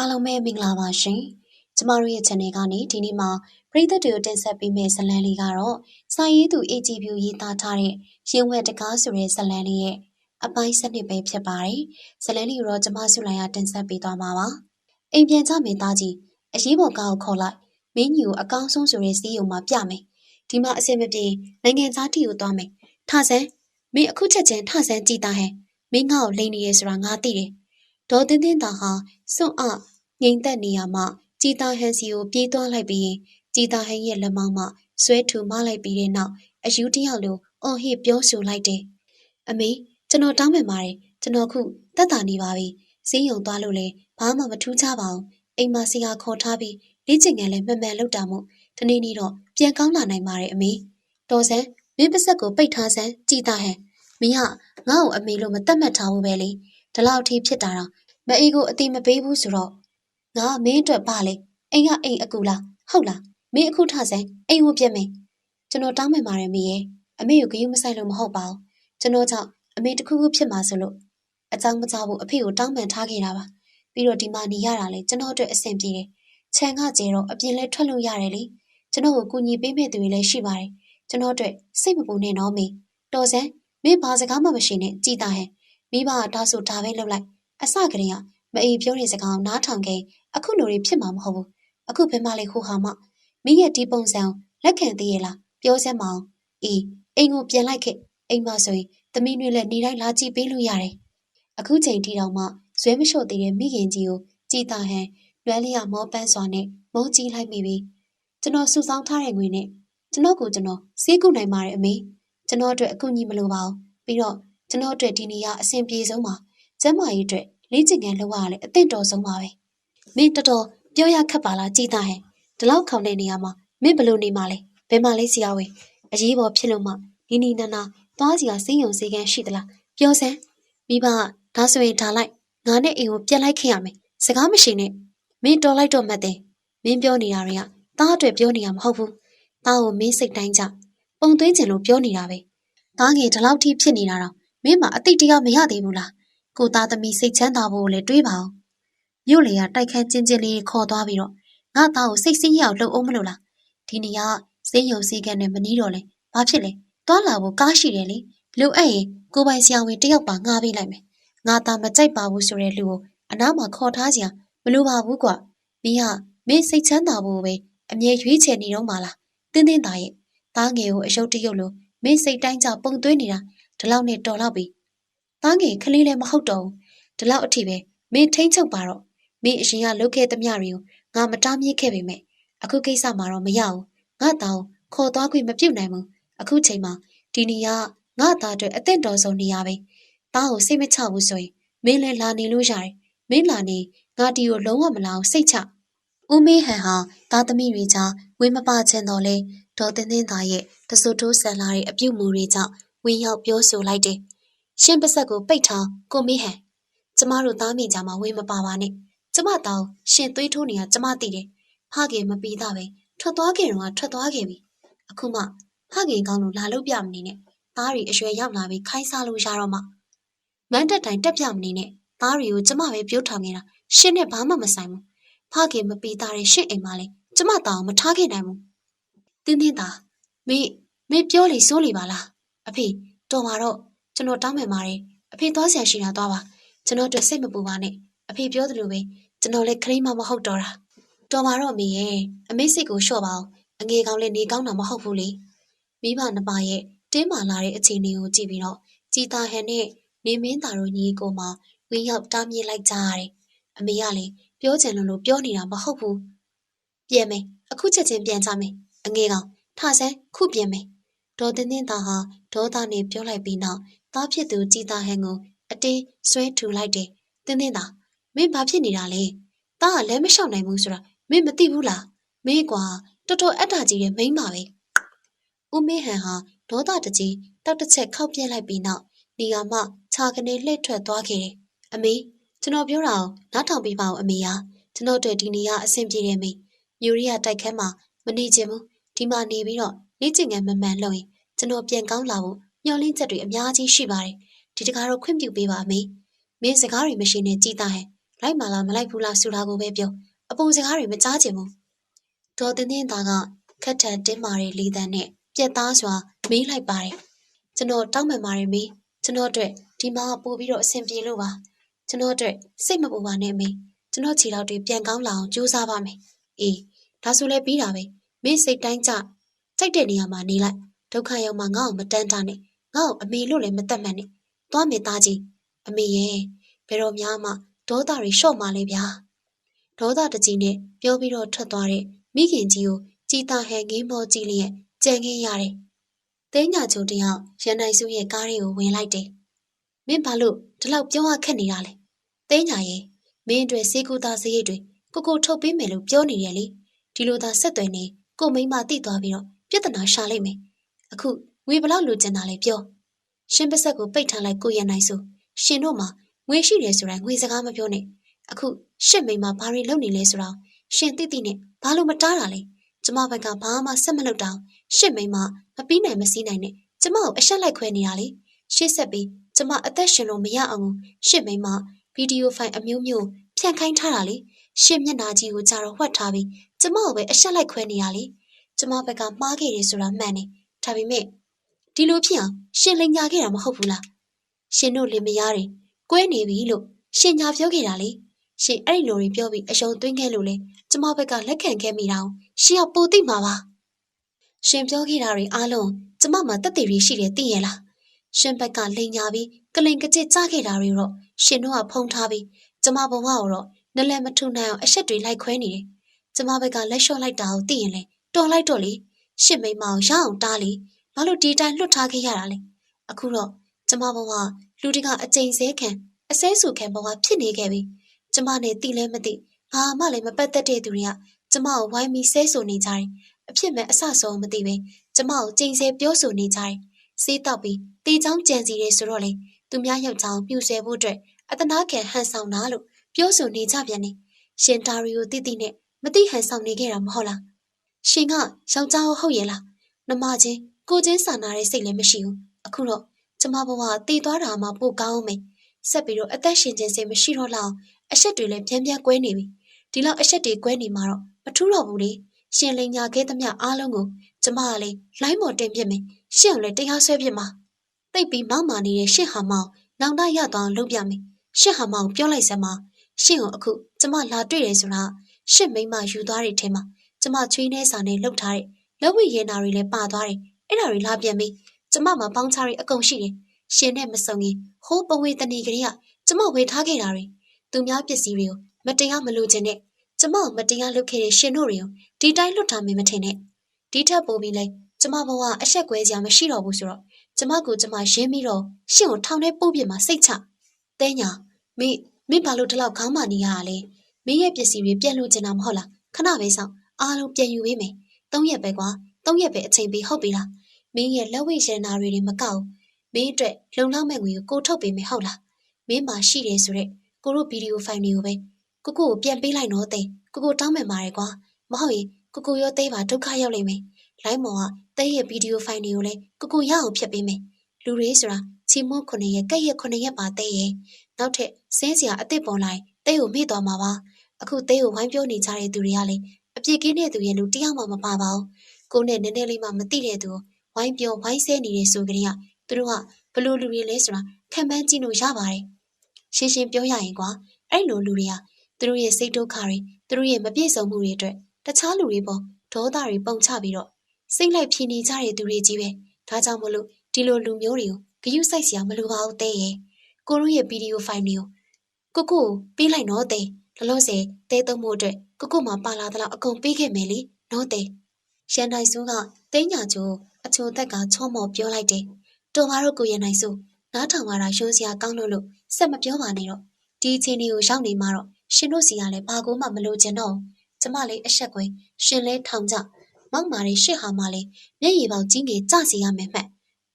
အားလုံးပဲမင်္ဂလာပါရှင်။ကျမတို့ရဲ့ channel ကနေဒီနေ့မှာပရိသတ်တွေကိုတင်ဆက်ပေးမယ့်ဇာတ်လမ်းလေးကတော့စာရေးသူ AG View ရေးသားထားတဲ့ရင်ဝက်တကားဆိုတဲ့ဇာတ်လမ်းလေးရဲ့အပိုင်းစနစ်ပဲဖြစ်ပါတယ်။ဇာတ်လမ်းလေးကိုတော့ကျမဆုလိုက်ရတင်ဆက်ပေးသွားမှာပါ။အိမ်ပြန်ကြမယ်သားကြီးအရေးပေါ်ကားကိုခေါ်လိုက်။မင်းကြီးကိုအကောင်းဆုံးဆိုတဲ့စီးရုံမှာပြမယ်။ဒီမှာအဆင်မပြေနိုင်ငံသားတီကိုသွားမယ်။ထဆန်းမင်းအခုချက်ချင်းထဆန်းကြည်တာဟဲ့။မင်းငါ့ကိုလိန်နေရဲဆိုတာငါသိတယ်။ ဒေါ်တင်းတင်းသာဟာစွန့်အငိမ့်သက်နေရမှကြည်တာဟန်စီကိုပြေးသွားလိုက်ပြီးရင်ကြည်တာဟန်ရဲ့လက်မောင်းမှဆွဲထူမလိုက်ပြီးတဲ့နောက်အယူတယောက်လိုအော်ဟစ်ပြောဆိုလိုက်တယ်။အမေကျွန်တော်တောင်းပန်ပါတယ်ကျွန်တော်ခုတက်တာနေပါပြီ။စင်းယုံသွားလို့လေဘာမှမထူးခြားပါဘူး။အိမ်မှာဆရာခေါ်ထားပြီးလေ့ကျင့်ငန်းလည်းမှန်မှန်လုပ်တာမို့ဒီနေ့နေ့တော့ပြန်ကောင်းလာနိုင်ပါတယ်အမေ။တော်စံမင်းပါဆက်ကိုပိတ်ထားစမ်းကြည်တာဟန်မင်းကငါ့ကိုအမေလို့မတတ်မှတ်ထားဘူးပဲလေ။ဒီလောက်ထိဖြစ်တာတော့ မအေးကိုအတိမပေးဘူးဆိုတော့ငါမင်းအတွက်ပါလေအိမ်ကအိမ်အကူလားဟုတ်လားမင်းအခုထဆန်းအိမ်ကိုပြက်မယ်ကျွန်တော်တောင်းပန်ပါတယ်မေရဲ့အမေကိုဂရုမစိုက်လို့မဟုတ်ပါဘူးကျွန်တော်ကြောင့်အမေတခုခုဖြစ်မှာဆိုလို့အကြောင်းမကြောက်ဘူးအဖေကိုတောင်းပန်ထားခဲ့တာပါပြီးတော့ဒီမှာနေရတာလေကျွန်တော်အတွက်အဆင်ပြေတယ်ခြံကကျဲတော့အပြင်လဲထွက်လို့ရတယ်လေကျွန်တော်ကိုကူညီပေးမဲ့သူတွေလည်းရှိပါတယ်ကျွန်တော်အတွက်စိတ်မပူနဲ့တော့မေတော်စန်းမင်းဘာစကားမှမရှိနဲ့ကြည်တာဟဲ့မိဘကဒါဆိုဒါပဲလုပ်လိုက် အစကတည်းကမအေးပြောတဲ့စကားကိုနားထောင်ခဲ့အခုလိုတွေဖြစ်မှာမဟုတ်ဘူးအခုဘယ်မှလေခိုးဟာမှမင်းရဲ့ဒီပုံစံလက်ခံသေးရဲ့လားပြောစမ်းမအောင်အေးအိမ်ကိုပြန်လိုက်ခဲ့အိမ်မှာဆိုရင်သမီးတွေလည်းနေတိုင်းလာကြည့်ပေးလို့ရတယ်အခုချိန်ထိတောင်မှဇွဲမလျှော့သေးတဲ့မိခင်ကြီးကိုကြည်တာဟန်လွမ်းလျာမောပန်းစွာနဲ့မုန်းကြည့်လိုက်မိပြီကျွန်တော်စုဆောင်းထားတဲ့ငွေနဲ့ကျွန်တော်ကိုကျွန်တော်စေးကုနိုင်ပါတယ်အမေကျွန်တော်အတွက်အကူအညီမလိုပါဘူးပြီးတော့ကျွန်တော်အတွက်ဒီနေရာအဆင်ပြေဆုံးပါ ကျမ်းမာရေးအတွက်လေ့ကျင့်ခန်းလုပ်ရတာလည်းအသင့်တော်ဆုံးပါပဲမင်းတော်တော်ပြောရခက်ပါလားကြည်သားဟဲ့ဒီလောက်ခေါင်တဲ့နေရာမှာမင်းဘလို့နေမှာလဲဘယ်မှာလဲဆရာဝေအရေးပေါ်ဖြစ်လို့မှနီနီနာနာသွားစီကစင်းယုံစေကန်းရှိသလားပြောစမ်းမိဘကဒါဆိုရင်ဒါလိုက်ငါနဲ့အိမ်ကိုပြက်လိုက်ခင်ရမယ်စကားမရှိနဲ့မင်းတော်လိုက်တော့မှတ်တယ်မင်းပြောနေတာတွေကတားအတွက်ပြောနေတာမဟုတ်ဘူးတားကိုမင်းစိတ်တိုင်းကြပုံသွင်းချင်လို့ပြောနေတာပဲတားငယ်ဒီလောက်ထိဖြစ်နေတာတော့မင်းမအတိတ်တရားမရသေးဘူးလား ကိုသားသမီးစိတ်ချမ်းသာဖို့လည်းတွေးပါအောင်မြို့လေကတိုက်ခန်းချင်းချင်းလေးခေါ်သွားပြီးတော့ငါသားကိုစိတ်ဆင်းရအောင်လှုပ်အောင်မလို့လားဒီနေရာစင်းယုံစည်းကမ်းနဲ့မနီးတော့လဲဘာဖြစ်လဲသွားလာဖို့ကားရှိတယ်လေလူအဲ့ရင်ကိုပိုင်ဆရာဝန်တယောက်ပါငှားပေးလိုက်မယ်ငါသားမကြိုက်ပါဘူးဆိုတဲ့လူကိုအနားမှာခေါ်ထားစရာမလိုပါဘူးကွာမင်းကမင်းစိတ်ချမ်းသာဖို့ပဲအမြဲရွေးချယ်နေတော့မှလားတင်းတင်းသားရဲ့သားငယ်ကိုအယုတ်တရုတ်လို့မင်းစိတ်တိုင်းကြပုံသွင်းနေတာဒီလောက်နဲ့တော်တော့ပြီ သားငယ်ကလေးလည်းမဟုတ်တော့ဘူးဒီလောက်အထိပဲမင်းထိမ့်ချုပ်ပါတော့မင်းအရင်ကလုပ်ခဲ့သမျှတွေကိုငါမတားမြစ်ခဲ့ပေမဲ့အခုကိစ္စမှာတော့မရဘူးငါတောင်ခေါ်သွားခွင့်မပြုတ်နိုင်ဘူးအခုချိန်မှာဒီနေရာငါသားအတွက်အသင့်တော်ဆုံးနေရာပဲတားကိုစိတ်မချဘူးဆိုရင်မင်းလည်းလာနေလို့ရတယ်မင်းလာနေငါတီကိုလုံးဝမလာအောင်စိတ်ချဦးမေးဟန်ဟာသားသမီးတွေကြားဝင်းမပချင်တော့လဲဒေါ်တင်းတင်းသားရဲ့တဆူတိုးဆန်လာတဲ့အပြုတ်မူတွေကြောင့်ဝင်းရောက်ပြောဆိုလိုက်တယ် ရှင်းပစက်ကိုပိတ်ထားကိုမေးဟန်ကျမတို့သားမိကြမှာဝေးမပါပါနဲ့ကျမတောင်ရှင်သွေးထိုးနေတာကျမသိတယ်ဖခင်မပြီးသားပဲထွက်သွားခဲ့တော့ထွက်သွားခဲ့ပြီအခုမှဖခင်ကောင်းလို့လာလို့ပြမနေနဲ့သားရီအရွယ်ရောက်လာပြီးခိုင်းစားလို့ရတော့မှမန်းတက်တိုင်းတက်ပြမနေနဲ့သားရီကိုကျမပဲပြုတ်ထောင်နေတာရှင်းနဲ့ဘာမှမဆိုင်ဘူးဖခင်မပြီးသားတဲ့ရှင့်အိမ်မှာလေကျမတောင်မထားခဲ့နိုင်ဘူးတင်းတင်းသားမေမေပြောလေစိုးလေပါလားအဖေတော်မှာတော့ ကျွန်တော်တောင်းပန်ပါတယ်အဖေသွားဆရာရှိတာသွားပါကျွန်တော်တို့စိတ်မပူပါနဲ့အဖေပြောသလိုပဲကျွန်တော်လည်းခရီးမမဟုတ်တော့တာတော်မှာတော့မေရဲ့အမေစိတ်ကိုလျှော့ပါအောင်အငေကောင်လည်းနေကောင်းတာမဟုတ်ဘူးလေမိဘနှစ်ပါးရဲ့တင်းမာလာတဲ့အခြေအနေကိုကြည့်ပြီးတော့ကြည်တာဟန်နဲ့နေမင်းသားတို့ညီကိုမှဝင်းရောက်တားမြစ်လိုက်ကြရတယ်အမေကလည်းပြောချင်လို့လို့ပြောနေတာမဟုတ်ဘူးပြန်မယ်အခုချက်ချင်းပြန်ကြမယ်အငေကောင်ထဆန်းခုပြန်မယ်ဒေါ်တင်းတင်းသားဟာဒေါသနဲ့ပြောလိုက်ပြီးနောက် သားဖြစ်သူကြည်တာဟန်ကိုအတင်းဆွဲထူလိုက်တယ်။တင်းတင်းသားမင်းဘာဖြစ်နေတာလဲ။သားကလည်းမလျှောက်နိုင်ဘူးဆိုတာမင်းမသိဘူးလား။မင်းကွာတော်တော်အတ္တကြီးတဲ့မိန်းမပဲ။ဦးမင်းဟန်ဟာဒေါသတကြီးတောက်တစ်ချက်ခောက်ပြက်လိုက်ပြီးနောက်နေရာမှခြာကနေလှည့်ထွက်သွားခဲ့တယ်။အမေကျွန်တော်ပြောတာကိုနားထောင်ပြီးပါဦးအမေဟာကျွန်တော်တို့ဒီနေရာအဆင်ပြေတယ်မေ။ယူရီးယားတိုက်ခန်းမှာမနေချင်ဘူး။ဒီမှာနေပြီးတော့လေ့ကျင့်ခန်းမမှန်လို့ရင်ကျွန်တော်ပြန်ကောင်းလာဖို့ မျှော်လင့်ချက်တွေအများကြီးရှိပါတယ်။ဒီတကားတော့ခွင့်ပြုပေးပါမေ။မင်းစကားတွေမရှိနဲ့ကြည်သားဟဲ့လိုက်မလားမလိုက်ဘူးလားဆိုတာကိုပဲပြောအပူစကားတွေမကြားချင်ဘူးဒေါ်တင်းတင်းသားကခက်ထန်တင်းမာတဲ့လေတံနဲ့ပြက်သားစွာမေးလိုက်ပါတယ်ကျွန်တော်တောင်းပန်ပါတယ်မေကျွန်တော်အတွက်ဒီမှာပို့ပြီးတော့အဆင်ပြေလို့ပါကျွန်တော်အတွက်စိတ်မပူပါနဲ့မေကျွန်တော်ခြေထောက်တွေပြန်ကောင်းလာအောင်ကြိုးစားပါမယ်အေးဒါဆိုလည်းပြီးတာပဲမင်းစိတ်တိုင်းကြကြိုက်တဲ့နေရာမှာနေလိုက်ဒုက္ခရောက်မှငါ့ကိုမတန်းတာနဲ့ ငါ့ကိုအမေလို့လည်းမတတ်မှတ်နဲ့သွားမေသားကြီးအမေရဲ့ဘယ်တော့မှမှဒေါသတွေလျှော့မှလဲဗျာဒေါသတကြီးနဲ့ပြောပြီးတော့ထွက်သွားတဲ့မိခင်ကြီးကိုကြည်တာဟန်ငင်းမောကြည့်လျက်ကြံခင်းရတယ်။သိညာချုံတယောက်ရန်နိုင်စုရဲ့ကားလေးကိုဝင်လိုက်တယ်။မင်းဘာလို့ဒီလောက်ပြောရခက်နေတာလဲ။သိညာရဲ့မင်းအတွက်စေကူတာစရိတ်တွေကိုကိုထုတ်ပေးမယ်လို့ပြောနေတယ်လေ။ဒီလိုသာဆက်သွယ်နေကိုမိမတိသွားပြီးတော့ပြဿနာရှာလိုက်မယ်။အခု ငွေဘလောက်လိုချင်တာလဲပြော။ရှင်ပစက်ကိုပိတ်ထားလိုက်ကိုရန်နိုင်စုရှင်တို့မှာငွေရှိတယ်ဆိုတာငွေစကားမပြောနဲ့အခုရှစ်မိန်မှာဘာတွေလုပ်နေလဲဆိုတော့ရှင်တိတိနဲ့ဘာလို့မတားတာလဲကျမဘက်ကဘာမှဆက်မလုပ်တော့ရှစ်မိန်မှာမပြီးနိုင်မစည်းနိုင်နဲ့ကျမကိုအဆက်လိုက်ခွဲနေတာလေရှစ်ဆက်ပြီးကျမအသက်ရှင်လို့မရအောင်ရှစ်မိန်မှာဗီဒီယိုဖိုင်အမျိုးမျိုးဖြန့်ခိုင်းထားတာလေရှစ်မျက်နှာကြီးကိုကြတော့ဝှက်ထားပြီးကျမကိုပဲအဆက်လိုက်ခွဲနေတာလေကျမဘက်ကမှားခဲ့တယ်ဆိုတာမှန်တယ်ဒါပေမဲ့ ဒီလိုဖြစ်အောင်ရှင်လိန်ညာခဲ့တာမဟုတ်ဘူးလားရှင်တို့လင်မယားတွေကွဲနေပြီလို့ရှင်ညာပြောခဲ့တာလေရှင်အဲ့ဒီလိုတွေပြောပြီးအယုံသွင်းခဲ့လို့လေကျမဘက်ကလက်ခံခဲ့မိတာအောင်ရှင်ကပိုသိမှာပါရှင်ပြောခဲ့တာတွေအားလုံးကျမမှာတက်တည်ရရှိတယ်သိရလားရှင်ဘက်ကလိန်ညာပြီးကလိန်ကကြစ်ကြခဲ့တာတွေတော့ရှင်တို့ကဖုံးထားပြီးကျမဘဝကိုတော့နလည်းမထုံနိုင်အောင်အဆက်တွေလိုက်ခွဲနေတယ်ကျမဘက်ကလက်လျှော့လိုက်တာကိုသိရင်လေတော်လိုက်တော့လေရှစ်မိမအောင်ရအောင်တားလေ ဘာလို့ဒီတိုင်းလွတ်ထားခဲ့ရတာလဲအခုတော့ကျမဘဝလူတကအကျိန်ဆဲခံအစဲဆူခံဘဝဖြစ်နေခဲ့ပြီကျမနဲ့တိလဲမသိဘာမှလည်းမပတ်သက်တဲ့သူတွေကကျမကိုဝိုင်းပြီးဆဲဆိုနေကြတယ်အဖြစ်မဲ့အဆဆုံးမသိပဲကျမကိုကျိန်ဆဲပြောဆိုနေကြတယ်စေးတော့ပြီးတေချောင်းကြံစီတယ်ဆိုတော့လေသူများယောက်ျားပြူဆဲဖို့အတွက်အတနာခံဟန်ဆောင်တာလို့ပြောဆိုနေကြပြန်နေရှင်တာရီကိုတိတိနဲ့မသိဟန်ဆောင်နေခဲ့တာမဟုတ်လားရှင်ကယောက်ျားဟုတ်ရဲ့လားနမချင်း ကိုချင်းစာနာတဲ့စိတ်လည်းမရှိဘူးအခုတော့ကျမဘဝတည်သွားတာမှပိုကောင်းမယ်ဆက်ပြီးတော့အသက်ရှင်ခြင်းစိတ်မရှိတော့လောက်အဆက်တွေလည်းပြန်ပြန်ကွဲနေပြီဒီလောက်အဆက်တွေကွဲနေမှာတော့မထူးတော့ဘူးလေရှင်လိန်ညာခဲ့သမျှအားလုံးကိုကျမကလေလိုင်းမော်တင်ပြမယ်ရှင့်ကိုလည်းတရားဆွဲပြမှာတိတ်ပြီးမောက်မာနေတဲ့ရှင့်ဟာမောင်နောင်တရသွားလုပ်ပြမယ်ရှင့်ဟာမောင်ပြောလိုက်စမ်းပါရှင့်ကိုအခုကျမလာတွေ့တယ်ဆိုတာရှင့်မိမယူသွားတဲ့ထဲမှာကျမချွေးနှဲစာနဲ့လှုပ်ထားတဲ့လက်ဝိရဲနာတွေလည်းပါသွားတယ် အဲ့ဒါတွေလာပြန်ပြီးကျမမှာပေါင်းချတွေအကုန်ရှိတယ်ရှင်နဲ့မစုံရင်ဟိုးပဝေတနေကလေးကကျမဝေထားခဲ့တာတွေသူများပစ္စည်းတွေကိုမတရားမလို့ခြင်းနဲ့ကျမကိုမတရားလုပ်ခဲ့တဲ့ရှင်တို့တွေကိုဒီတိုင်းလွတ်ထားမယ်မထင်နဲ့ဒီထက်ပိုပြီးလဲကျမဘဝအဆက်ကွဲစရာမရှိတော့ဘူးဆိုတော့ကျမကိုကျမရင်းပြီးတော့ရှင်ကိုထောင်ထဲပို့ပြမှာစိတ်ချတဲညာမင်းမင်းဘာလို့ဒီလောက်ခေါင်းမာနေရတာလဲမင်းရဲ့ပစ္စည်းတွေပြက်လို့ချင်တာမဟုတ်လားခဏပဲဆောင်အားလုံးပြန်ယူပေးမယ်သုံးရက်ပဲကွာသုံးရက်ပဲအချိန်ပေးဟုတ်ပြီလား မင်းရဲ့လက်ဝိရနာတွေတွေမကောက်မင်းအတွက်လုံလောက်မဲ့ငွေကိုကိုထုတ်ပေးမယ်ဟုတ်လားမင်းမှာရှိတယ်ဆိုတော့ကိုတို့ဗီဒီယိုဖိုင်တွေကိုပဲကိုကိုကိုပြန်ပေးလိုက်တော့တဲ့ကိုကိုတောင်းပန်ပါတယ်ကွာမဟုတ်ရင်ကိုကိုရောသေးပါဒုက္ခရောက်လိမ့်မယ်လိုင်းမော်ကတဲရဲ့ဗီဒီယိုဖိုင်တွေကိုလည်းကိုကိုရအောင်ဖြတ်ပေးမယ်လူတွေဆိုတာချီမွန်းခုနှစ်ရက်ကက်ရက်ခုနှစ်ရက်ပါတဲရဲ့နောက်ထပ်စင်းစရာအစ်စ်ပေါ်လိုက်တဲကိုမေ့သွားမှာပါအခုတဲကိုဝိုင်းပြောနေကြတဲ့သူတွေကလည်းအပြစ်ကင်းတဲ့သူရဲ့လူတယောက်မှမပါပါဘူးကိုနဲ့နည်းနည်းလေးမှမသိတဲ့သူ ဝိုင်းပြောဝိုင်းဆဲနေတဲ့ဆိုကြတဲ့ကသူတို့ကဘလို့လူတွေလဲဆိုတာခံမှန်းကြည့်လို့ရပါတယ်ရှင်းရှင်းပြောရရင်ကွာအဲ့လိုလူတွေကသူတို့ရဲ့စိတ်ဒုက္ခတွေသူတို့ရဲ့မပြည့်စုံမှုတွေအတွက်တခြားလူတွေပေါ်ဒေါသတွေပုံချပြီးတော့စိတ်လိုက်ဖြီနေကြတဲ့သူတွေကြီးပဲဒါကြောင့်မလို့ဒီလိုလူမျိုးတွေကိုဂယုစိုက်စရာမလိုပါဘူးတဲ့ရဲ့ကိုတို့ရဲ့ဗီဒီယိုဖိုင်တွေကိုကိုကိုပေးလိုက်တော့တဲ့လလို့စေတဲသုံးမှုအတွက်ကိုကိုမှပါလာတဲ့လောက်အကုန်ပေးခဲ့မယ်လေနော်တဲ့ ရန်နိုင်စုကတင်းညာချိုအချိုသက်ကချောမော်ပြောလိုက်တယ်တော်ပါတော့ကိုရန်နိုင်စုနားထောင်ရတာရိုးစရာကောင်းလို့လို့စက်မပြောပါနဲ့တော့ဒီအချိန်လေးကိုရောက်နေမှာတော့ရှင်တို့စီကလည်းဘာကိုမှမလိုချင်တော့ကျမလေးအဆက်ကွယ်ရှင်လဲထောင်ကြမောက်မာရီရှစ်ဟာမလေးမျက်ရည်ပေါက်ကြီးငယ်ကြစီရမယ်မှတ်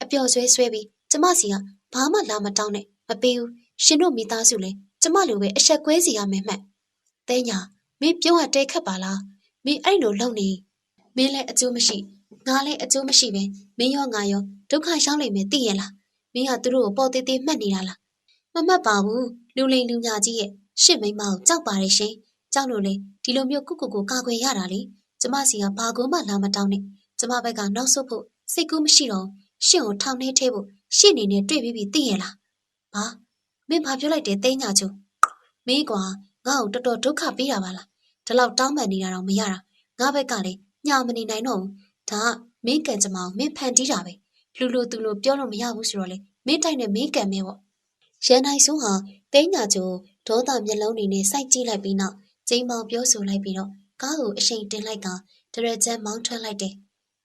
အပျော်ဆွဲဆွဲပြီးကျမစီကဘာမှလာမတောင်းနဲ့မပေးဘူးရှင်တို့မိသားစုလည်းကျမလိုပဲအဆက်ကွဲစီရမယ်မှတ်တဲညာမင်းပြောရတဲခတ်ပါလားမင်းအဲ့လိုလုပ်နေ မင်းလည်းအကျိုးမရှိငါလည်းအကျိုးမရှိပဲမင်းရောငါရောဒုက္ခရောက်လိမ့်မယ်သိရလားမင်းကသူတို့ကိုပေါ်သေးသေးမှတ်နေတာလားမမှတ်ပါဘူးလူလိန်လူညာကြီးရဲ့ရှင့်မိန်းမကိုကြောက်ပါတယ်ရှင်ကြောက်လို့လေဒီလိုမျိုးကုကုကိုကာကွယ်ရတာလေကျမစီကဘာကိုမှလာမတောင်းနဲ့ကျမဘက်ကနောက်ဆုတ်ဖို့စိတ်ကူးမရှိတော့ရှင့်ကိုထောင်ထဲထဲဖို့ရှင့်နေနဲ့တွေ့ပြီးပြီသိရလားဘာမင်းဘာပြောလိုက်တယ်တင်းညာချိုမင်းကွာငါ့ကိုတော်တော်ဒုက္ခပေးတာပါလားဒီလောက်တောင်းပန်နေတာတော့မရတာငါဘက်ကလေညာ မနေနိုင်တော့ဘူးဒါကမင်းကံကြမ္မာကိုမင်းဖန်တီးတာပဲလူလူသူလူပြောလို့မရဘူးဆိုတော့လေမင်းတိုက်နဲ့မင်းကံမဲပေါ့ရန်နိုင်စုဟာတင်းညာချိုဒေါသမျက်လုံးတွေနဲ့စိုက်ကြည့်လိုက်ပြီးနောက်ကျင်းပေါင်ပြောဆိုလိုက်ပြီးတော့ကားကိုအရှိန်တင်လိုက်ကဒရကျန်မောင်းထွက်လိုက်တယ်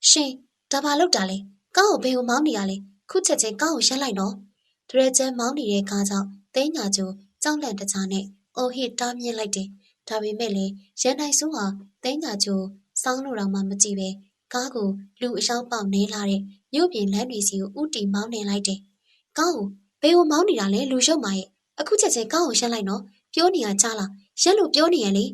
ရှင်ဒါဘာလုပ်တာလဲကားကိုဘယ်ကိုမောင်းနေရလဲခုချက်ချင်းကားကိုရပ်လိုက်တော့ဒရကျန်မောင်းနေတဲ့ကားကြောင့်တင်းညာချိုကြောက်လန့်တကြားနဲ့အော်ဟစ်တားမြစ်လိုက်တယ်ဒါပေမဲ့လေရန်နိုင်စုဟာတင်းညာချို စောင်းလို့တော့မှမကြည့်ပဲကားကိုလူအယောက်ပေါက်နေလာတဲ့မြို့ပြင်လမ်းတွေစီကိုဥတီမောင်းနေလိုက်တယ်။ကားကိုဘယ်ကိုမောင်းနေတာလဲလူရုပ်မာရဲ့အခုချက်ချင်းကားကိုရှက်လိုက်နော်ပြောနေရချလားရက်လို့ပြောနေရလေ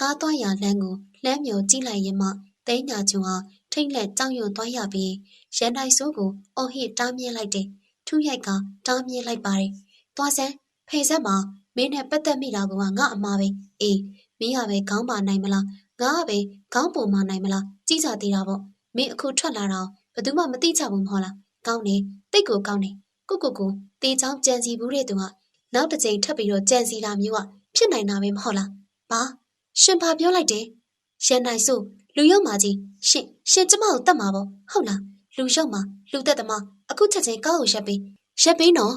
ကားသွားရလမ်းကိုလှမ်းမြော်ကြည့်လိုက်ရင်မှသိန်းညာချွန်ဟာထိတ်လက်ကြောက်ရွံ့သွားရပြီးရန်တိုင်းစိုးကိုအော်ဟစ်တားမြစ်လိုက်တယ်။ထူးရိုက်ကတားမြစ်လိုက်ပါတယ်။သွားစမ်းဖေဆက်မှာမင်းနဲ့ပတ်သက်မိတာကငါအမှားပဲ။အေးမင်းကပဲခေါင်းပါနိုင်မလား ငါကပဲခေါင်းပုံမနိုင်မလားကြည့်ကြသေးတာပေါ့မင်းအခုထွက်လာတော့ဘယ်သူမှမသိကြဘူးမဟုတ်လားကောင်းနေတိတ်ကိုကောင်းနေကုကုကိုတေချောင်းကြံစီဘူးတဲ့သူကနောက်တစ်ချိန်ထပ်ပြီးတော့ကြံစီတာမျိုးကဖြစ်နိုင်တာပဲမဟုတ်လားဘာရှင်ဘာပြောလိုက်တယ်ရန်နိုင်စုလူရုံမာကြီးရှင်ရှင်ကျမကိုတတ်မှာပေါ့ဟုတ်လားလူရုံမာလူသက်သမားအခုချက်ချင်းကောက်ကိုရက်ပြီးရက်ပြီးနော်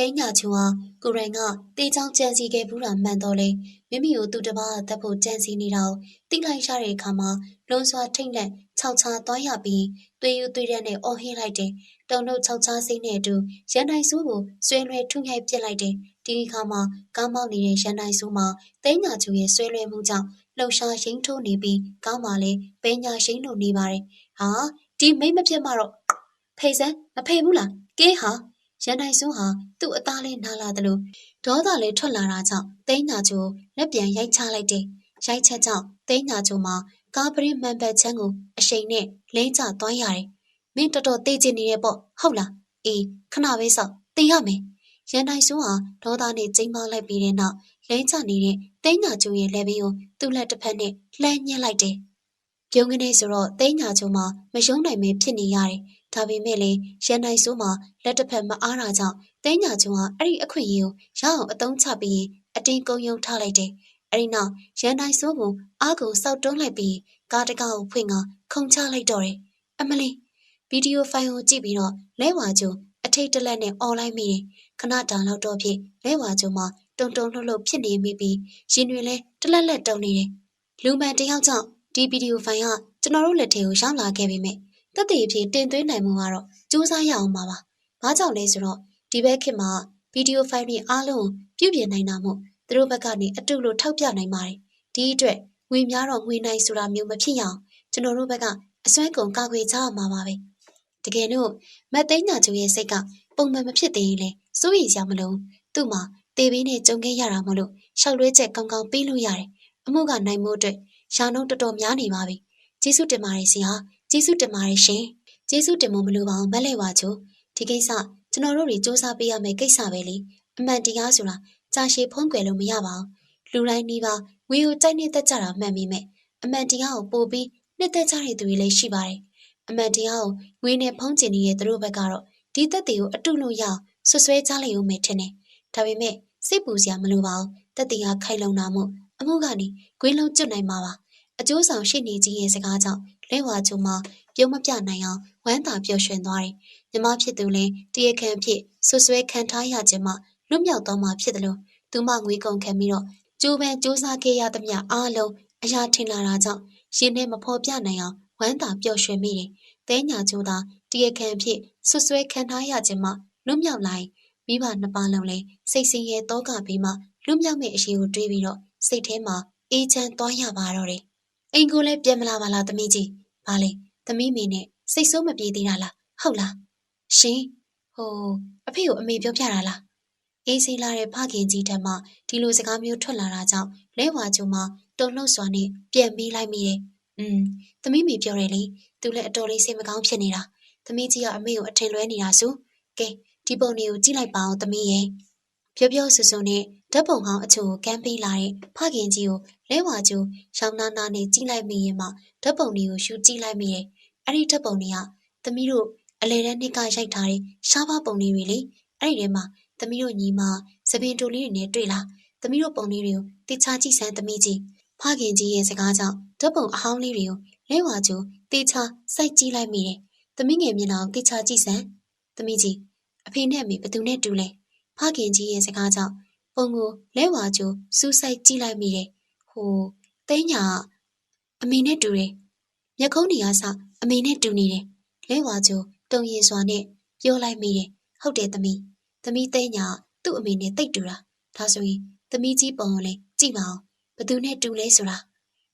သိညာချူဟာကိုရိုင်ကတေချောင်းကြံစီခဲ့ဘူးတာမှန်တော့လေမိမိကိုသူ့တပားတတ်ဖို့ကြံစီနေတာကိုတိလိုက်ရတဲ့အခါမှာလွန်စွာထိတ်လက်ခြောက်ချာသွားရပြီးသွေးယူသွေးရက်နဲ့အော်ဟင်းလိုက်တယ်တုံတို့ခြောက်ချာစိတ်နဲ့အတူရန်နိုင်စိုးကိုဆွဲလွဲထုံရိုက်ပစ်လိုက်တယ်ဒီအခါမှာကားမောက်နေတဲ့ရန်နိုင်စိုးမှာသိညာချူရဲ့ဆွဲလွဲမှုကြောင့်လှုပ်ရှားရိမ့်ထိုးနေပြီးကောင်းပါလေပဲညာရှိန်လို့နေပါတယ်ဟာဒီမိမ့်မဖြစ်မှတော့ဖေစမ်းမဖေဘူးလားကဲဟာ ရန်နိုင်စိုးဟာသူ့အသားလေးနားလာတယ်လို့ဒေါသလေးထွက်လာတာကြောင့်သိန်းညာချိုလက်ပြန်ရိုက်ချလိုက်တယ်။ရိုက်ချက်ကြောင့်သိန်းညာချိုမှာကားပရင်မှန်ပတ်ချမ်းကိုအရှိန်နဲ့လိမ့်ချသွားရတယ်။မင်းတော်တော်သိကျင်နေရဲ့ပေါ့ဟုတ်လား။အေးခဏပဲစောင့်သိရမယ်။ရန်နိုင်စိုးဟာဒေါသနဲ့ကျိန်းမောလိုက်ပြီးတဲ့နောက်လိမ့်ချနေတဲ့သိန်းညာချိုရဲ့လက်ပြီးကိုသူ့လက်တစ်ဖက်နဲ့လှမ်းညှက်လိုက်တယ်။ပြုံးကနေဆိုတော့သိန်းညာချိုမှာမယုံနိုင်မဲဖြစ်နေရတယ်။ ဒါပေမဲ့လေရန်နိုင်စိုးမှာလက်တစ်ဖက်မအားတာကြောင့်သိညာချုံကအဲ့ဒီအခွင့်အရေးကိုရအောင်အသုံးချပြီးအတင်းကုံယုံထားလိုက်တယ်။အဲ့ဒီနောက်ရန်နိုင်စိုးကိုအားကိုစောက်တွန်းလိုက်ပြီးကားတကားကိုဖွင့်ကခုံချလိုက်တော့တယ်။အမလီဗီဒီယိုဖိုင်ကိုကြည့်ပြီးတော့လဲဝါကျုံအထိတ်တလက်နဲ့អော်လိုက်မိတယ်။ခဏတာလောက်တော့ဖြစ်လဲဝါကျုံမှာတုံတုံလှုပ်လှုပ်ဖြစ်နေမိပြီးရင်တွေလည်းတလက်လက်တုံနေတယ်။လူမှန်တယောက်ကြောင့်ဒီဗီဒီယိုဖိုင်ကကျွန်တော်တို့လက်ထဲကိုရောက်လာခဲ့ပြီမဲ့ တက်တည်အဖြစ်တင်သွင်းနိုင်မှုကတော့စူးစမ်းရအောင်ပါပါ။ဘာကြောင့်လဲဆိုတော့ဒီဘက်ခေတ်မှာဗီဒီယိုဖိုင်တွေအားလုံးပြုပြင်နိုင်တာမို့သူတို့ဘက်ကနေအတူလို့ထောက်ပြနိုင်ပါတယ်။ဒီအတွက်ငွေများတော့ငွေနိုင်ဆိုတာမျိုးမဖြစ်ရအောင်ကျွန်တော်တို့ဘက်ကအစွမ်းကုန်ကာကွယ်ကြရမှာပါပဲ။တကယ်လို့မတ်သိန်းညာကျိုးရဲ့စိတ်ကပုံမှန်မဖြစ်သေးရင်လေစိုးရိမ်စရာမလိုသူ့မှာတေးပင်းနဲ့ကြုံခဲ့ရတာမို့လို့ရှောက်လွဲချက်ကောင်းကောင်းပြီးလို့ရတယ်။အမှုကနိုင်မှုအတွက်ရှာနှုံးတော်တော်များနေပါပြီ။ကျေးဇူးတင်ပါတယ်ဆရာ။ ကျေးဇူးတင်ပါတယ်ရှင်။ကျေးဇူးတင်မှုမလိုပါဘူးမက်လဲဝါချိုဒီကိစ္စကျွန်တော်တို့တွေစူးစမ်းပေးရမယ့်ကိစ္စပဲလေအမှန်တရားဆိုတာကြာရှည်ဖုံးကွယ်လို့မရပါဘူးလူတိုင်းနှီးပါဝေကိုကြိုက်နေတတ်ကြတာမှန်ပေမဲ့အမှန်တရားကိုပို့ပြီးနှစ်သက်ကြတဲ့သူတွေလည်းရှိပါတယ်အမှန်တရားကိုငွေနဲ့ဖုံးကျင်နေတဲ့သူတို့ဘက်ကတော့ဒီသက်တွေကိုအတုလို့ရအောင်ဆွဆွဲကြလိုက်ဦးမယ်ထင်တယ်ဒါပေမဲ့စိတ်ပူစရာမလိုပါဘူးသက်တရားခိုင်လုံတာမို့အမှုကနေဂွင်းလုံးကျွတ်နိုင်မှာပါအကျိုးဆောင်ရှိနေကြီးရဲ့စကားကြောင့် လဲဝါကျုံမှာပြုံးမပြနိုင်အောင်ဝမ်းသာပျော်ရွှင်သွားတယ်မြမဖြစ်သူလည်းတရခံဖြစ်ဆွဆွဲခံထားရခြင်းမှလွတ်မြောက်သွားမှာဖြစ်တယ်လို့သူမငွေကုန်ခံပြီးတော့ကျိုးပန်းစူးစမ်းခဲ့ရသမျှအားလုံးအရာထင်လာတာကြောင့်ရှင်နဲ့မဖော်ပြနိုင်အောင်ဝမ်းသာပျော်ရွှင်မိတယ်။တဲညာကျိုးသာတရခံဖြစ်ဆွဆွဲခံထားရခြင်းမှလွတ်မြောက်လာရင်မိဘနှစ်ပါးလုံးလည်းစိတ်ဆင်းရဲတောကပြီးမှလွတ်မြောက်မယ့်အရှိကိုတွေးပြီးတော့စိတ်ထဲမှာအေးချမ်းသွားရပါတော့တယ်။အိမ်ကိုလည်းပြန်မလာပါလားသမီးကြီး။ ဘာလဲသမီးမေနဲ့စိတ်ဆိုးမပြေသေးတာလားဟုတ်လားရှင်ဟိုအဖေကိုအမေပြောပြတာလားအေးစိလာတဲ့ဖခင်ကြီးထက်မှဒီလိုစကားမျိုးထွက်လာတာကြောင့်လဲဝါကျုံမှာတုံ့နှုတ်စွာနဲ့ပြန်မေးလိုက်မိတယ်อืมသမီးမေပြောတယ်လေသူလည်းအတော်လေးစိတ်မကောင်းဖြစ်နေတာသမီးကြီးကအမေကိုအထင်လွဲနေတာဆိုကဲဒီပုံလေးကိုကြည့်လိုက်ပါအောင်သမီးရဲ့ပြောပြောဆူဆူနဲ့ ဓာတ်ပုံဟောင်းအချို့ကိုကမ်းပေးလာတဲ့ဖခင်ကြီးကိုလဲဝါကျိုးရောင်နာနာနဲ့ကြည့်လိုက်မိရင်မှဓာတ်ပုံတွေကိုရှူကြည့်လိုက်မိတယ်။အဲ့ဒီဓာတ်ပုံတွေကသမီးတို့အလဲတန်းနှစ်ကရိုက်ထားတဲ့ရှားပါပုံလေးတွေလေအဲ့ဒီထဲမှာသမီးတို့ညီမသပင်တိုလေးတွေနဲ့တွေ့လားသမီးတို့ပုံလေးတွေကိုတိချာကြည့်စမ်းသမီးကြီးဖခင်ကြီးရဲ့စကားကြောင့်ဓာတ်ပုံအဟောင်းလေးတွေကိုလဲဝါကျိုးတိချာစိုက်ကြည့်လိုက်မိတယ်။သမီးငယ်မျက်နှာကိုတိချာကြည့်စမ်းသမီးကြီးအဖေနဲ့အမေဘယ်သူနဲ့တူလဲဖခင်ကြီးရဲ့စကားကြောင့် ပုံကိုလဲဝါကျိုးစူးစိုက်ကြည့်လိုက်မိတယ်။ဟိုသိန်းညာအမေနဲ့တူတယ်။မျက်ခုံးတွေကစအမေနဲ့တူနေတယ်။လဲဝါကျိုးတုံရင်စွာနဲ့ပြောလိုက်မိတယ်။ဟုတ်တယ်သမီး။သမီးသိန်းညာသူ့အမေနဲ့တိတ်တူတာ။ဒါဆိုရင်သမီးကြီးပုံကိုလည်းကြည့်ပါအောင်။ဘသူနဲ့တူလဲဆိုတာ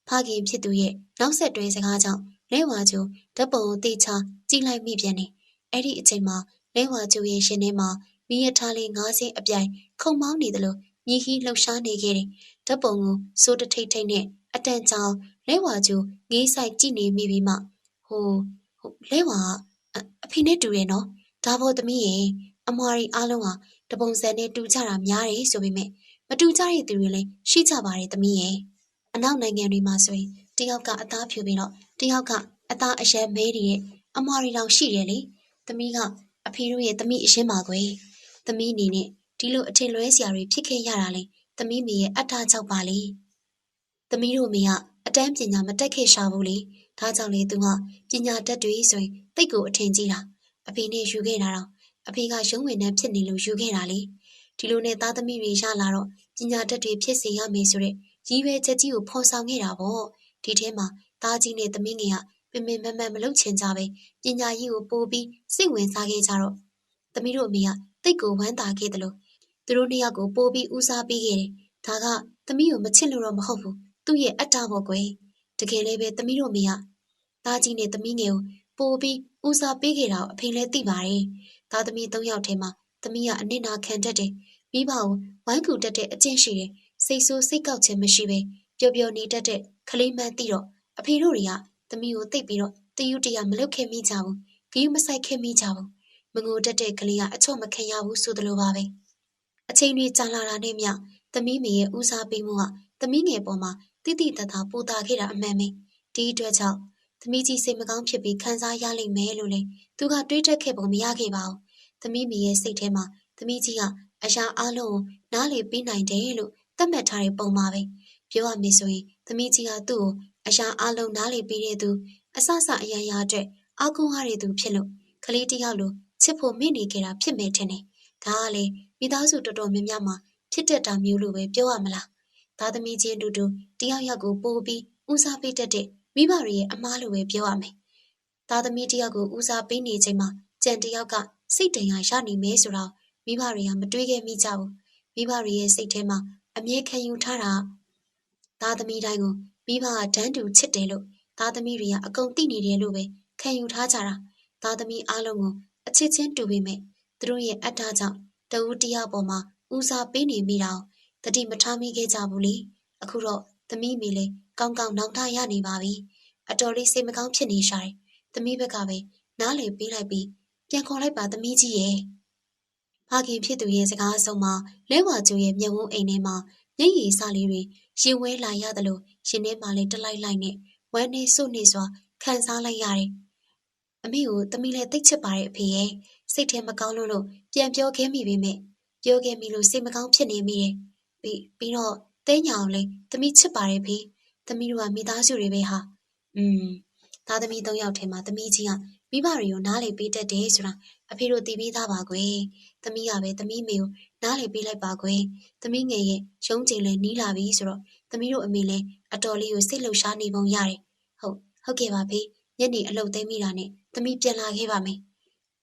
ဖခင်ဖြစ်သူရဲ့နောက်ဆက်တွဲစကားကြောင့်လဲဝါကျိုးဓာတ်ပုံကိုတေချာကြည့်လိုက်မိပြန်တယ်။အဲ့ဒီအချိန်မှာလဲဝါကျိုးရဲ့ရှင်ထဲမှာ မိရထားလေးငါးစင်းအပြိုင် ခုံမောင်းနေသလိုမြည်ဟီလှုပ်ရှားနေခဲ့တယ်။ဓာတ်ပုံကိုစိုးတထိတ်ထိတ်နဲ့အတန်ကြောင်လဲဝါကျိုးငေးဆိုင်ကြည့်နေမိပြီးမှဟိုဟိုလဲဝါအဖေနဲ့တူရဲ့နော်။ဒါပေါ်သမီးရဲ့အမွာရီအားလုံးဟာတပုံစံနဲ့တူကြတာများတယ်ဆိုပေမဲ့မတူကြတဲ့သူတွေလည်းရှိကြပါတယ်သမီးရဲ့။အနောက်နိုင်ငံတွေမှာဆိုရင်တယောက်ကအသားဖြူပြီးတော့တယောက်ကအသားအရှက်မဲတွေရဲ့အမွာရီတောင်ရှိတယ်လေ။သမီးကအဖေတို့ရဲ့သမီးအရှင်းပါကွယ်။ သမီးအနေနဲ့ဒီလိုအထင်လွဲစရာတွေဖြစ်ခဲ့ရတာလေသမီးမေရဲ့အထာကြောက်ပါလေ။သမီးတို့မေကအတန်းပညာမတက်ခဲ့ရှာဘူးလေ။ဒါကြောင့်လေသူကပညာတတ်တွေဆိုရင်တိတ်ကိုအထင်ကြီးတာ။အဖေနဲ့ယူခဲ့တာတော့အဖေကရုံးဝင်နှံဖြစ်နေလို့ယူခဲ့တာလေ။ဒီလိုနဲ့သားသမီးတွေရလာတော့ပညာတတ်တွေဖြစ်စေရမယ်ဆိုတဲ့ရည်ရွယ်ချက်ကြီးကိုဖော်ဆောင်ခဲ့တာပေါ့။ဒီထဲမှာသားကြီးနဲ့သမီးငယ်ကပင်ပင်မမမလုပ်ချင်ကြပဲပညာရေးကိုပို့ပြီးစိတ်ဝင်စားခဲ့ကြတော့သမီးတို့အမေက တိတ်ကိုဝမ်းသာခဲ့တယ်လို့သူတို့နှစ်ယောက်ကိုပို့ပြီးဦးစားပေးခဲ့တယ်။ဒါကသမီးကိုမချစ်လို့တော့မဟုတ်ဘူး။သူ့ရဲ့အတ္တပေါ့ကွယ်။တကယ်လည်းပဲသမီးတို့မေကသားကြီးနဲ့သမီးငယ်ကိုပို့ပြီးဦးစားပေးခဲ့တာကိုအဖေလည်းသိပါတယ်။သားသမီး၃ယောက်ထဲမှာသမီးကအနစ်နာခံတတ်တယ်။မိဘကိုဝိုင်းကူတတ်တဲ့အကျင့်ရှိတယ်။စိတ်ဆိုးစိတ်ကောက်ခြင်းမရှိပဲပျော်ပျော်နေတတ်တဲ့ကလေးမှန်းသိတော့အဖေတို့တွေကသမီးကိုသိပ်ပြီးတော့တယူတရမလုပ်ခဲ့မိကြဘူး။ဂယုမဆိုင်ခဲ့မိကြဘူး။ မငိုတတ်တဲ့ကလေးကအချော့မခံရဘူးဆိုသလိုပါပဲ။အချိန်တွေကြာလာတာနဲ့မျှသမီးမေရဲ့ဦးစားပေးမှုကသမီးငယ်ပေါ်မှာတိတိတတ်တာပိုတာခဲ့တာအမှန်ပဲဒီအတွက်ကြောင့်သမီးကြီးစိတ်မကောင်းဖြစ်ပြီးခံစားရလိမ့်မယ်လို့လေသူကတွေးတက်ခဲ့ပုံမရခဲ့ပါဘူးသမီးမေရဲ့စိတ်ထဲမှာသမီးကြီးကအရာအလုံးကိုနားလေပြီးနိုင်တယ်လို့သတ်မှတ်ထားတဲ့ပုံပါပဲပြောရမယ်ဆိုရင်သမီးကြီးကသူ့ကိုအရာအလုံးနားလေပြီးတဲ့သူအဆဆအရာရာအတွက်အာကုန်းရတဲ့သူဖြစ်လို့ကလေးတယောက်လို ချစ်ဖို့မိနေကြတာဖြစ်မယ်ထင်တယ်ဒါကလေမိသားစုတော်တော်များများမှာဖြစ်တတ်တာမျိုးလိုပဲပြောရမလားသားသမီးချင်းတူတူတယောက်ယောက်ကိုပို့ပြီးဦးစားပေးတတ်တဲ့မိဘတွေရဲ့အမားလိုပဲပြောရမယ်သားသမီးတယောက်ကိုဦးစားပေးနေချိန်မှာကြံတယောက်ကစိတ်တန်ရာရနိုင်မယ်ဆိုတော့မိဘတွေကမတွေးခဲ့မိကြဘူးမိဘတွေရဲ့စိတ်ထဲမှာအမြဲခံယူထားတာသားသမီးတိုင်းကိုမိဘကတန်းတူချစ်တယ်လို့သားသမီးတွေကအကုန်သိနေတယ်လို့ပဲခံယူထားကြတာသားသမီးအားလုံးကို အချစ်ချင်းတူပေမဲ့သူတို့ရဲ့အတ္တကြောင့်တဦးတယောက်ပေါ်မှာဦးစားပေးနေမိတော့တတိမထားမိခဲ့ကြဘူးလေအခုတော့သမီးမိလေကောင်းကောင်းနောက်ထရနေပါပြီအတော်လေးစိတ်မကောင်းဖြစ်နေရှာတယ်သမီးဘက်ကပဲနားလေပေးလိုက်ပြီးပြန်ခေါ်လိုက်ပါသမီးကြီးရဲ့ဖခင်ဖြစ်သူရဲ့စကားအဆုံးမှာလဲဝါကျိုးရဲ့မျက်ဝန်းအိမ်ထဲမှာမျက်ရည်စလေးတွေရင်ဝဲလာရတယ်လို့ရှင်ထဲမှာလည်းတလိုက်လိုက်နဲ့ဝမ်းနေစုနေစွာခံစားလိုက်ရတယ် အမေကိုသမီးလည်းသိချစ်ပါတယ်အဖေရဲ့စိတ်ထဲမကောင်းလို့လို့ပြန်ပြောခဲ့မိပေမဲ့ပြောခဲ့မိလို့စိတ်မကောင်းဖြစ်နေမိတယ်ပြီးပြီးတော့တဲညာအောင်လေသမီးချစ်ပါတယ်ဖေသမီးတို့ကမိသားစုတွေပဲဟာอืมသားသမီး၃ယောက်ထဲမှာသမီးကြီးကမိဘတွေကိုနားလေပေးတတ်တယ်ဆိုတာအဖေတို့သိပြီးသားပါကွယ်သမီးကပဲသမီးမေကိုနားလေပေးလိုက်ပါကွယ်သမီးငယ်ရဲ့ရုံးချိန်လည်းနီးလာပြီဆိုတော့သမီးတို့အမေလည်းအတော်လေးကိုစိတ်လှုပ်ရှားနေပုံရတယ်ဟုတ်ဟုတ်ကဲ့ပါဖေညနေအလုပ်သိမ်းမိတာနဲ့ သမီးပြန်လာခဲ့ပါမယ်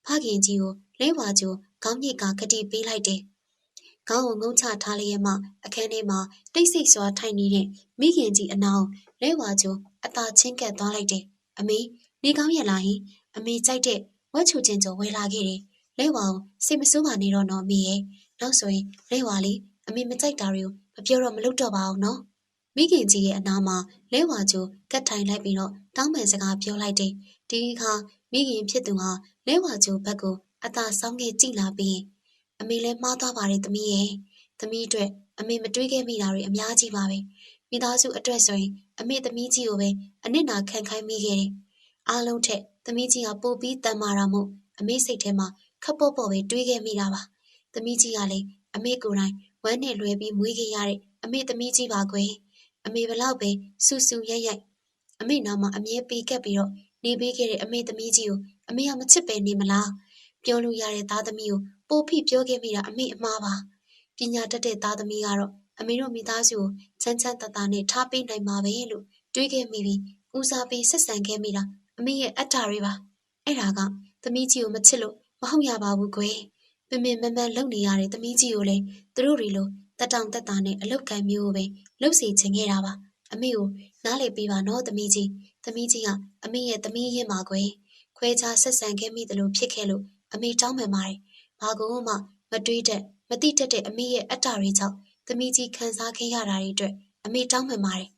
ဖခင်ကြီးကိုလဲဝါကျိုးခေါင်းညစ်ကကတိပေးလိုက်တယ်။ခေါင်းကိုငုံချထားလျက်မှအခန်းထဲမှာတိတ်ဆိတ်စွာထိုင်နေတဲ့မိခင်ကြီးအနောင်လဲဝါကျိုးအသာချင်းကပ်သွားလိုက်တယ်။အမေနေကောင်းရလားဟင်အမေကြိုက်တဲ့ဝက်ချူချင်းကျော်ဝဲလာခဲ့တယ်။လဲဝါကိုစိတ်မဆိုးပါနဲ့တော့နော်အမေရဲ့။နောက်ဆိုရင်လဲဝါလေးအမေမကြိုက်တာတွေကိုမပြောတော့မလုပ်တော့ပါအောင်နော်။မိခင်ကြီးရဲ့အနားမှာလဲဝါကျိုးကတ်ထိုင်လိုက်ပြီးတော့တောင်းပန်စကားပြောလိုက်တယ်။ ဒီအခါမိခင်ဖြစ်သူဟာလဲဝါကျိုးဘက်ကိုအသာဆောင်းခဲ့ကြည့်လာပြီးအမေလည်းမှားသွားပါတယ်သမီးရဲ့သမီးအတွက်အမေမတွေးခဲ့မိတာတွေအများကြီးပါပဲမိသားစုအတွက်ဆိုရင်အမေသမီးကြီးကိုပဲအနစ်နာခံခိုင်းမိခဲ့တယ်အားလုံးထက်သမီးကြီးကပို့ပြီးတန်မာတာမို့အမေစိတ်ထဲမှာခပ်ပေါ့ပေါ့ပဲတွေးခဲ့မိတာပါသမီးကြီးကလည်းအမေကိုယ်တိုင်ဝမ်းနဲ့လွယ်ပြီးမွေးခဲ့ရတဲ့အမေသမီးကြီးပါကွယ်အမေဘလောက်ပဲစူစူရိုက်ရိုက်အမေနာမှာအမြဲပေးကပ်ပြီးတော့ နေပေးခဲ့တဲ့အမေသမီးကြီးကိုအမေကမချစ်ပဲနေမလားပြောလို့ရတဲ့သားသမီးကိုပို့ဖိပြောခဲ့မိတာအမေအမှားပါပညာတတ်တဲ့သားသမီးကတော့အမေတို့မိသားစုကိုချမ်းချမ်းသာသာနဲ့ထားပေးနိုင်မှာပဲလို့တွေးခဲ့မိပြီးဦးစားပေးဆက်ဆံခဲ့မိတာအမေရဲ့အတ္တတွေပါအဲ့ဒါကသမီးကြီးကိုမချစ်လို့မဟုတ်ရပါဘူးကွယ်ပင်ပင်မမလုံနေရတဲ့သမီးကြီးကိုလည်းသူတို့တွေလိုတက်တောင်တက်တာနဲ့အလုတ်ကန်မျိုးကိုပဲလှုပ်စီချင်ခဲ့တာပါအမေကိုနားလေပေးပါနော်သမီးကြီး သမီးကြီးကအမေရဲ့သမီးရင်ပါကွယ်ခွဲခြားဆက်ဆံခဲ့မိတယ်လို့ဖြစ်ခဲ့လို့အမေတောင်းပန်ပါတယ်ဘာကူမှမတွေးတတ်မတိတတ်တဲ့အမေရဲ့အတ္တတွေကြောင့်သမီးကြီးခံစားခဲ့ရတာတွေအတွက်အမေတောင်းပန်ပါတယ်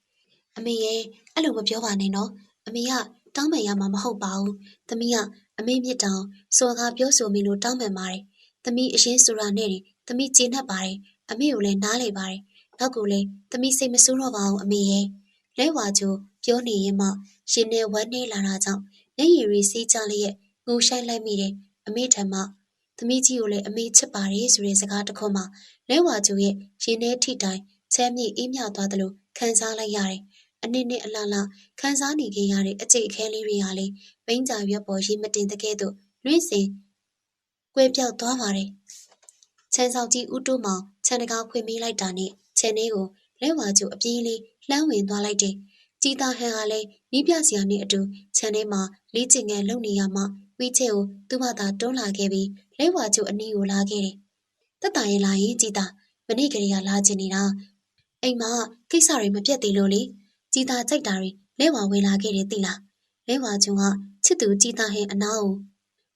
အမေရဲ့အဲ့လိုမပြောပါနဲ့နော်အမေကတောင်းပန်ရမှာမဟုတ်ပါဘူးသမီးကအမေမြစ်တောင်စော်ကားပြောဆိုမိလို့တောင်းပန်ပါတယ်သမီးအရင်ဆိုတာနဲ့သမီးကျေနပ်ပါတယ်အမေကိုလည်းနားလေပါတယ်နောက်ကိုလည်းသမီးစိတ်မဆိုးတော့ပါဘူးအမေရဲ့ လဲဝါချိုပြောနေရင်မှရှင်နေဝမ်းနေလာတာကြောင့်မျက်ရည်တွေစီးကြလျက်ငိုဆိုင်လိုက်မိတယ်အမေထံမှသမီးကြီးကိုလည်းအမေချစ်ပါတယ်ဆိုတဲ့စကားတစ်ခုမှလဲဝါကျူရဲ့ရင်ထဲထိတိုင်ချမ်းမြေ့အေးမြသွားသလိုခံစားလိုက်ရတယ်။အနစ်နဲ့အလားလားခံစားနေခဲ့ရတဲ့အကျိတ်အခဲလေးတွေဟာလေပိန်းကြရွက်ပေါ်ရေမတင်တဲ့ကဲ့သို့လွင့်စင်ကွဲပြောက်သွားပါတယ်။ချမ်းဆောင်ကြီးဦးတိုးမောင်ခြံတကားဖွင့်ပေးလိုက်တာနဲ့ခြံထဲကိုလဲဝါကျူအပြေးလေး လှမ်းဝင်သွားလိုက်တယ်။ជីတာဟန်ဟာလည်းနီးပြစရာနဲ့အတူခြံထဲမှာလေးကျင်ငယ်လုံနေရမှဝီချဲကိုသူ့ဘာသာတွန်းလာခဲ့ပြီးလဲဝါကျုပ်အနီးကိုလာခဲ့တယ်။တက်တာရင်လာရင်ကြည်တာမနေ့ကလေးကလာချင်နေတာ။အိမ်မှာကိစ္စတွေမပြတ်သေးလို့လေကြည်တာကြိုက်တာတွေလဲဝါဝင်လာခဲ့တယ်သိလား။လဲဝါကျုံကချစ်သူကြည်တာဟင်အနားကို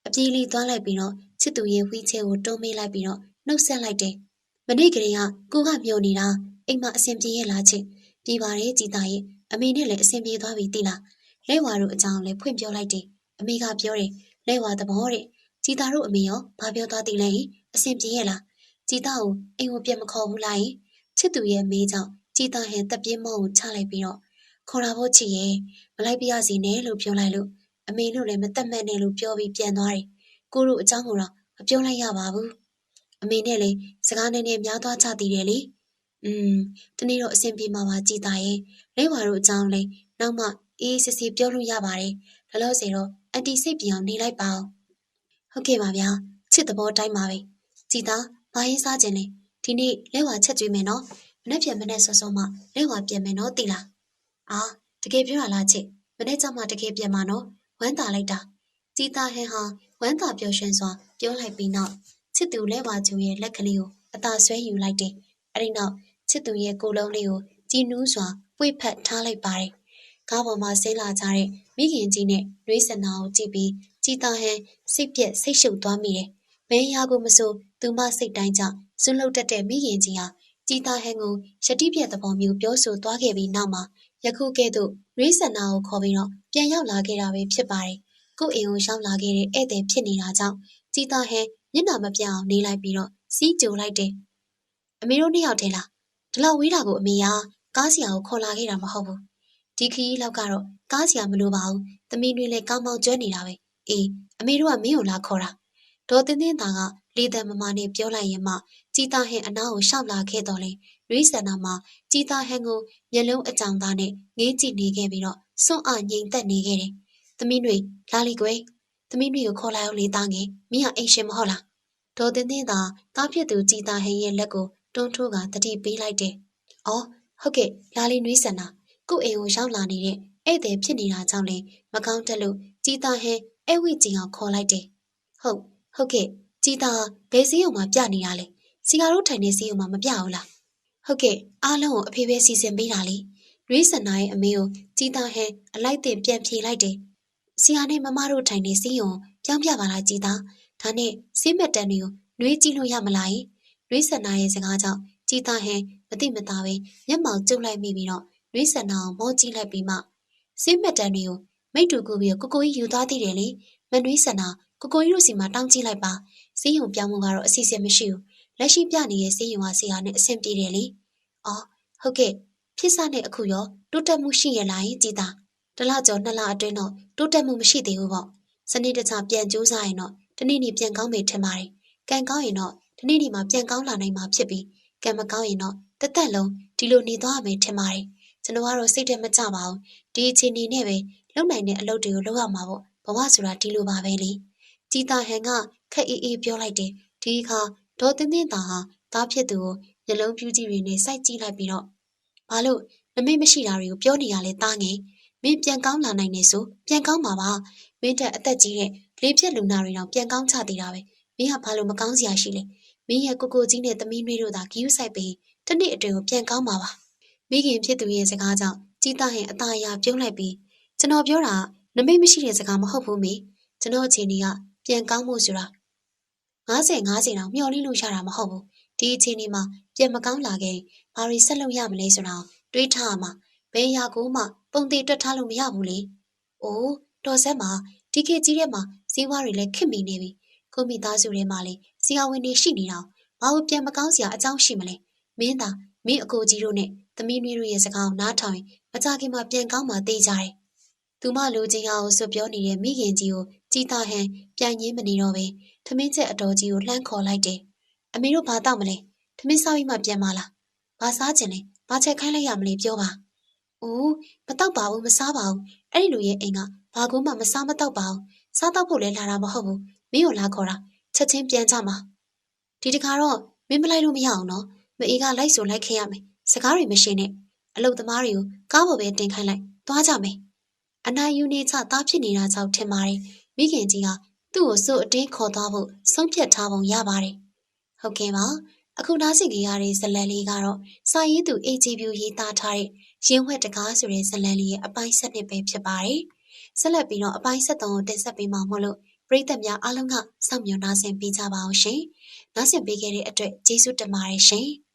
အပြေးလေးသွားလိုက်ပြီးတော့ချစ်သူရဲ့ဝီချဲကိုတွန်းမေးလိုက်ပြီးတော့နှုတ်ဆက်လိုက်တယ်။မနေ့ကလေးကကိုကမျောနေတာအိမ်မှာအဆင်ပြေရဲ့လားချစ်။ ပြပါတယ်ကြည်သားရဲ့အမေနဲ့လည်းအဆင်ပြေသွားပြီတိလားလက်ဝါတို့အကြောင်းလည်းဖွင့်ပြောလိုက်တယ်အမေကပြောတယ်လက်ဝါသဘောတဲ့ကြည်သားတို့အမေရောဘာပြောသွားသေးလဲအဆင်ပြေရဲ့လားကြည်သားကိုအိမ်ကိုပြန်မခေါ်ဘူးလားချစ်သူရဲ့မေးကြောင့်ကြည်သားဟန်တက်ပြင်းမောင်းကိုချလိုက်ပြီးတော့ခေါ်လာဖို့ချစ်ရဲ့မလိုက်ပြရစီနဲ့လို့ပြောလိုက်လို့အမေတို့လည်းမတက်မတ်နဲ့လို့ပြောပြီးပြန်သွားတယ်ကိုတို့အကြောင်းကိုတော့မပြောလိုက်ရပါဘူးအမေနဲ့လည်းစကားနည်းနည်းများသွားချသေးတယ်လေ อืมတနေ့တော့အဆင်ပြေမှာပါကြည်တာရဲ့လဲဝါတို့အကြောင်းလဲနောက်မှအေးစစ်စစ်ပြောလို့ရပါတယ်ဒါလို့စေတော့အန်တီစိတ်ပြောင်းနေလိုက်ပါဦးဟုတ်ကဲ့ပါဗျာချစ်သဘောတိုင်းပါပဲကြည်သားဘာရင်းစားခြင်းလဲဒီနေ့လဲဝါချက်ကျွေးမယ်နော်မနေ့ပြန်မနေ့စောစောမှလဲဝါပြန်မယ်နော်တိလားအာတကယ်ပြောရလားချစ်မနေ့ကျမှတကယ်ပြန်မှာနော်ဝမ်းသာလိုက်တာကြည်သားဟန်ဟာဝမ်းသာပျော်ရွှင်စွာပြောလိုက်ပြီးနောက်ချစ်သူလဲဝါကျူရဲ့လက်ကလေးကိုအသာဆွဲယူလိုက်တယ်အဲ့ဒီနောက် ချစ်သူရဲ့ကိုယ်လုံးလေးကိုကြည်နူးစွာပွေ့ဖက်ထားလိုက်ပါတယ်ကားပေါ်မှာဆင်းလာကြတဲ့မိခင်ကြီးနဲ့နှွေးစနာကိုကြည့်ပြီးကြည်တာဟန်စိတ်ပြက်စိတ်ရှုပ်သွားမိတယ်။ဘဲရာကိုမဆိုသူမစိတ်တိုင်းကြောင့်ဇွန်းလုတ်တက်တဲ့မိခင်ကြီးဟာကြည်တာဟန်ကိုယတိပြက်သဘောမျိုးပြောဆိုသွားခဲ့ပြီးနောက်မှာယခုကဲ့သို့နှွေးစနာကိုခေါ်ပြီးတော့ပြန်ရောက်လာခဲ့တာပဲဖြစ်ပါတယ်။ကို့အိမ်ကိုရောက်လာခဲ့တဲ့ဧည့်သည်ဖြစ်နေတာကြောင့်ကြည်တာဟန်မျက်နှာမပြအောင်နေလိုက်ပြီးတော့စီးကြိုလိုက်တယ်။အမေတို့နှစ်ယောက်တည်းလား ဒီလောက်ဝေးတာကိုအမေကကားစီယာကိုခေါ်လာခဲ့တာမဟုတ်ဘူးဒီခရီးလောက်ကတော့ကားစရာမလိုပါဘူး။သမီးတွေလည်းကောင်းမောင်းကျွမ်းနေတာပဲ။အေးအမေတို့ကမင်းကိုလာခေါ်တာ။ဒေါ်တင်းတင်းသားကလေတံမမနဲ့ပြောလိုက်ရင်မှជីတာဟန်အနားကိုရှောက်လာခဲ့တော်လဲရွေးဆန္ဒမှာជីတာဟန်ကိုမျက်လုံးအကြောင်သားနဲ့ငေးကြည့်နေခဲ့ပြီးတော့စွန့်အားငြိမ်သက်နေခဲ့တယ်။သမီးတွေလာလီကွယ်။သမီးတွေကိုခေါ်လာအောင်လေသားငယ်မင်းကအိမ်ရှင်မဟုတ်လား။ဒေါ်တင်းတင်းသားတားဖြစ်သူជីတာဟန်ရဲ့လက်ကို တွန်းထိုးကတတိပေးလိုက်တယ်။အော်ဟုတ်ကဲ့လာလီနွေးဆန္ဒကို့အိမ်ကိုရောက်လာနေတဲ့ဧည့်သည်ဖြစ်နေတာကြောင့်လေမကောင်းတက်လို့ជីတာဟဲအဲဝိကျင်အောင်ခေါ်လိုက်တယ်။ဟုတ်ဟုတ်ကဲ့ជីတာဘယ်စည်းရုံမှာပြနေတာလဲ။စီကာတို့ထိုင်နေစည်းရုံမှာမပြဘူးလား။ဟုတ်ကဲ့အားလုံးကိုအဖေပဲစီစဉ်ပေးတာလေ။ရွေးစန္နာရဲ့အမေကိုជីတာဟဲအလိုက်တင်ပြန်ဖြေလိုက်တယ်။စီကာနဲ့မမတို့ထိုင်နေစည်းရုံပြောင်းပြပါလားជីတာ။ဒါနဲ့စိမက်တန်တွေကိုနှွေးကြည့်လို့ရမလား။ ရွေးစန္နာရဲ့စကားကြောင့်ជីတာဟဲမသိမသာပဲမျက်မှောင်ကျုပ်လိုက်မိပြီးတော့နှွေးဆန္ဒအောင်မောကြည့်လိုက်ပြီးမှစိတ်မက်တန်တွေကိုမိတ်တူကူပြီးကိုကိုကြီးယူသွားသေးတယ်လေမနှွေးဆန္ဒကိုကိုကြီးတို့စီမှာတောင်းကြည့်လိုက်ပါစီးရုံပြောင်းမှုကတော့အစီအစဉ်မရှိဘူးလက်ရှိပြနေတဲ့စေယုံဝဆရာနဲ့အဆင်ပြေတယ်လေ။အော်ဟုတ်ကဲ့ဖြစ်စားနဲ့အခုရောတိုးတက်မှုရှိရလားကြည်သား။တစ်လကျော်နှစ်လအတွင်းတော့တိုးတက်မှုမရှိသေးဘူးပေါ့။စနစ်တကျပြန်ကြိုးစားရင်တော့တနေ့နေ့ပြန်ကောင်းမယ်ထင်ပါတယ်။ကံကောင်းရင်တော့ တနေ့နေ့မှာပြန်ကောင်းလာနိုင်မှာဖြစ်ပြီးကံမကောင်းရင်တော့တစ်သက်လုံးဒီလိုနေသွားမယ်ထင်ပါတယ်။ကျွန်တော်ကတော့စိတ်ထဲမကြပါဘူး။ဒီအခြေအနေနဲ့ပဲလုံနိုင်တဲ့အလုပ်တွေကိုလုပ်ရမှာပေါ့။ဘဝဆိုတာဒီလိုပါပဲလေ။ကြည်သားဟန်ကခက်အေးအေးပြောလိုက်တယ်။ဒီအခါဒေါ်တင်းတင်းသာဟာသားဖြစ်သူကိုမျက်လုံးပြူးကြီးတွေနဲ့စိုက်ကြည့်လိုက်ပြီးတော့ဘာလို့နမိတ်မရှိတာတွေကိုပြောနေရလဲတားငယ်မင်းပြန်ကောင်းလာနိုင်နေဆိုပြန်ကောင်းပါပါမင်းတက်အသက်ကြီးတဲ့လေပြက်လူနာတွေတော့ပြန်ကောင်းချသေးတာပဲမင်းကဘာလို့မကောင်းစရာရှိလဲ မင်းရဲ့ကိုကိုကြီးနဲ့သမီးနှွေးတို့သာဂီးယူဆိုင်ပြီးတနေ့အတွင်းကိုပြန်ကောင်းပါပါမိခင်ဖြစ်သူရဲ့စကားကြောင့်ကြီးသားဟင်အตาအရာပြုံးလိုက်ပြီးကျွန်တော်ပြောတာနမိတ်မရှိတဲ့စကားမဟုတ်ဘူးမေကျွန်တော်အခြေအနေကပြန်ကောင်းမှုဆိုတာ90 90တောင်မျှော်လင့်လို့ရတာမဟုတ်ဘူးဒီအခြေအနေမှာပြန်မကောင်းလာခဲ့ဘာတွေဆက်လုပ်ရမလဲဆိုတာတွေးထားရမှာဘယ်ရာကိုမှပုံသေးတွက်ထားလို့မရဘူးလေ။အိုးတော်ဆက်မှာဒီခေတ်ကြီးထဲမှာစီးပွားတွေလည်းခစ်မိနေပြီ။ကိုမိသားစုထဲမှာလေစီ ယာဝင်တွေရှိနေတာ။ဘာလို့ပြန်မကောင်းစရာအကြောင်းရှိမလဲ။မင်းသာမင်းအကိုကြီးတို့နဲ့သမီးနွေးတို့ရဲ့စကားကိုနားထောင်ရင်မကြခင်မှာပြန်ကောင်းမှသိကြတယ်။သူမလိုချင်ရအောင်ဆိုပြောနေတဲ့မိခင်ကြီးကိုကြည်သာဟန်ပြန်ရင်းမနေတော့ပဲထမင်းချက်အတော်ကြီးကိုလှမ်းခေါ်လိုက်တယ်။အမေတို့ဘာတောက်မလဲ။ထမင်းစားပြီးမှပြန်မလား။ဘာစားချင်လဲ။ဘာချက်ခိုင်းလိုက်ရမလဲပြောပါ။အိုးမတောက်ပါဘူးမစားပါဘူး။အဲ့ဒီလူရဲ့အိမ်ကဘာကူမှမစားမတောက်ပါဘူး။စားတောက်ဖို့လည်းလာတာမဟုတ်ဘူး။မင်းကိုလာခေါ်တာ ချက်ချင်းပြန်ကြမှာ။ဒီတခါတော့မင်းမလိုက်လို့မရအောင်နော်။မအေးကလိုက်ဆိုလိုက်ခဲ့ရမယ်။စကားတွေမရှင်းနဲ့။အလုတ်သမားတွေကိုကားပေါ်ပဲတင်ခိုင်းလိုက်။သွားကြမယ်။အနာယူနေချသားဖြစ်နေတာကြောင့်ထင်ပါတယ်။မိခင်ကြီးကသူ့ကိုစိုးအတင်းခေါ်သွားဖို့ဆုံးဖြတ်ထားပုံရပါတယ်။ဟုတ်ကဲ့ပါ။အခုနားဆင်ကြရတဲ့ဇလန်လေးကတော့စာရေးသူ AGV ရေးသားထားတဲ့ရင်းဝက်တကားဆိုတဲ့ဇလန်လေးရဲ့အပိုင်း7နှစ်ပဲဖြစ်ပါတယ်။ဆက်လက်ပြီးတော့အပိုင်း7ကိုတင်ဆက်ပေးမှာမို့လို့ ပရိသတ်များအားလုံးကစောင့်မျှော်နားဆင်ပေးကြပါအောင်ရှင်။နားဆင်ပေးခဲ့တဲ့အတွက်ကျေးဇူးတင်ပါတယ်ရှင်။